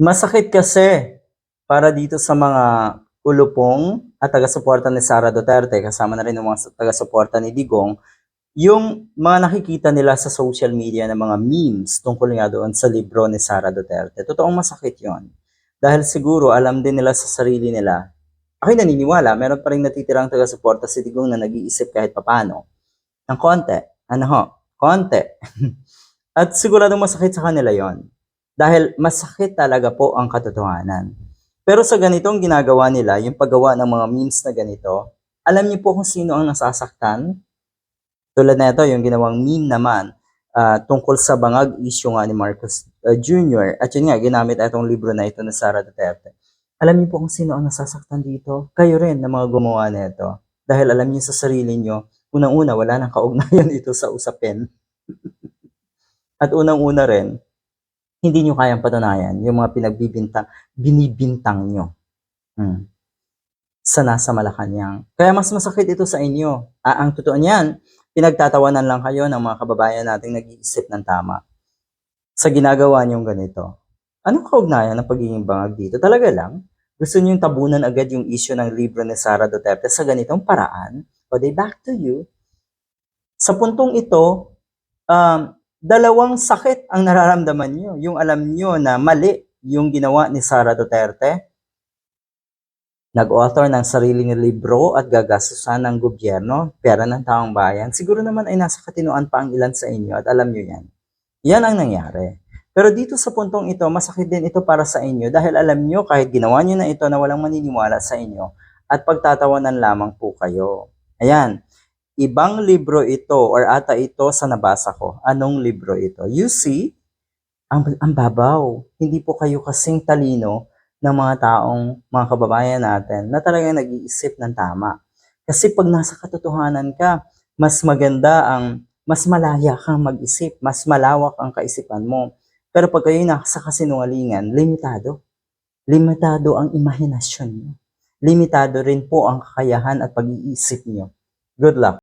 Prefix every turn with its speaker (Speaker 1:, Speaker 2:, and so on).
Speaker 1: Masakit kasi para dito sa mga ulupong at taga-suporta ni Sara Duterte, kasama na rin ng mga taga-suporta ni Digong, yung mga nakikita nila sa social media ng mga memes tungkol nga doon sa libro ni Sara Duterte. Totoong masakit yon Dahil siguro alam din nila sa sarili nila. Ako'y naniniwala, meron pa rin natitirang taga-suporta si Digong na nag-iisip kahit papano. Ng konti. Ano ho? Konti. at siguradong masakit sa kanila yon dahil masakit talaga po ang katotohanan. Pero sa ganitong ginagawa nila, yung paggawa ng mga memes na ganito, alam niyo po kung sino ang nasasaktan? Tulad na ito, yung ginawang meme naman ah, tungkol sa bangag issue nga ni Marcos ah, Jr. At yun nga, ginamit itong libro na ito na Sara Duterte. Alam niyo po kung sino ang nasasaktan dito? Kayo rin na mga gumawa nito. Dahil alam niyo sa sarili niyo, unang-una, wala nang kaugnayan ito sa usapin. At unang-una rin, hindi nyo kayang patunayan yung mga pinagbibintang, binibintang nyo hmm, sa nasa Malacanang. Kaya mas masakit ito sa inyo. Ah, ang totoo niyan, pinagtatawanan lang kayo ng mga kababayan nating nag-iisip ng tama sa ginagawa nyong ganito. Anong kaugnayan ng pagiging bangag dito? Talaga lang? Gusto nyo tabunan agad yung issue ng libro ni Sara Duterte sa ganitong paraan? O they back to you. Sa puntong ito, um, dalawang sakit ang nararamdaman nyo. Yung alam nyo na mali yung ginawa ni Sara Duterte. Nag-author ng sariling libro at gagastusan ng gobyerno, pera ng taong bayan. Siguro naman ay nasa katinuan pa ang ilan sa inyo at alam nyo yan. Yan ang nangyari. Pero dito sa puntong ito, masakit din ito para sa inyo dahil alam nyo kahit ginawa nyo na ito na walang maniniwala sa inyo at pagtatawanan lamang po kayo. Ayan, ibang libro ito or ata ito sa nabasa ko. Anong libro ito? You see, ang, ang babaw. Hindi po kayo kasing talino ng mga taong, mga kababayan natin na talagang nag-iisip ng tama. Kasi pag nasa katotohanan ka, mas maganda ang, mas malaya kang mag-isip, mas malawak ang kaisipan mo. Pero pag kayo nasa kasinungalingan, limitado. Limitado ang imahinasyon nyo. Limitado rin po ang kakayahan at pag-iisip nyo. Good luck.